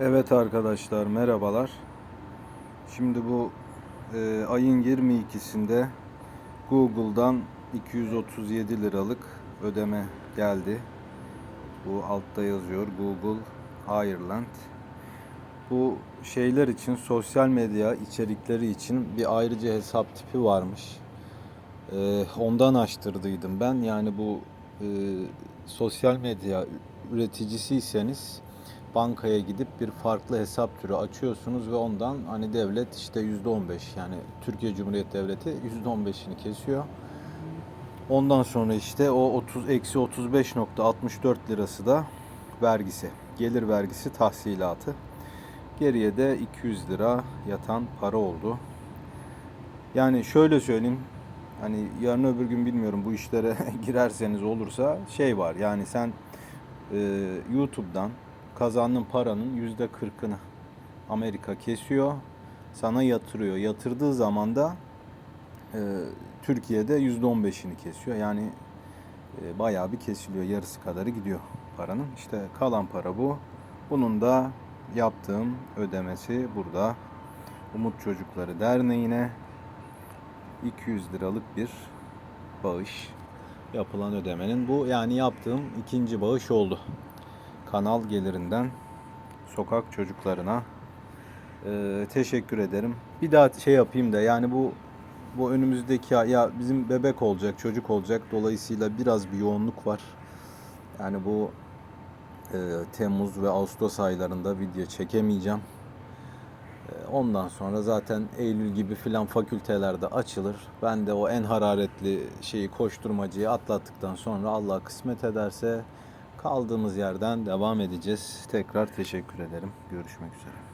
Evet arkadaşlar merhabalar. Şimdi bu e, ayın 22'sinde Google'dan 237 liralık ödeme geldi. Bu altta yazıyor Google Ireland. Bu şeyler için sosyal medya içerikleri için bir ayrıca hesap tipi varmış. E, ondan açtırdıydım ben. Yani bu e, sosyal medya üreticisiyseniz bankaya gidip bir farklı hesap türü açıyorsunuz ve ondan hani devlet işte %15 yani Türkiye Cumhuriyeti Devleti %15'ini kesiyor. Ondan sonra işte o 30 eksi 35.64 lirası da vergisi. Gelir vergisi tahsilatı. Geriye de 200 lira yatan para oldu. Yani şöyle söyleyeyim. Hani yarın öbür gün bilmiyorum bu işlere girerseniz olursa şey var. Yani sen e, YouTube'dan kazandığın paranın yüzde kırkını Amerika kesiyor. Sana yatırıyor. Yatırdığı zaman da e, Türkiye'de yüzde on beşini kesiyor. Yani e, bayağı bir kesiliyor. Yarısı kadarı gidiyor paranın. İşte kalan para bu. Bunun da yaptığım ödemesi burada. Umut Çocukları Derneği'ne 200 liralık bir bağış yapılan ödemenin bu yani yaptığım ikinci bağış oldu. Kanal gelirinden sokak çocuklarına Ee, teşekkür ederim. Bir daha şey yapayım da yani bu bu önümüzdeki ya bizim bebek olacak, çocuk olacak. Dolayısıyla biraz bir yoğunluk var. Yani bu e, Temmuz ve Ağustos aylarında video çekemeyeceğim. E, Ondan sonra zaten Eylül gibi filan fakültelerde açılır. Ben de o en hararetli şeyi koşturmacıyı atlattıktan sonra Allah kısmet ederse kaldığımız yerden devam edeceğiz. Tekrar teşekkür ederim. Görüşmek üzere.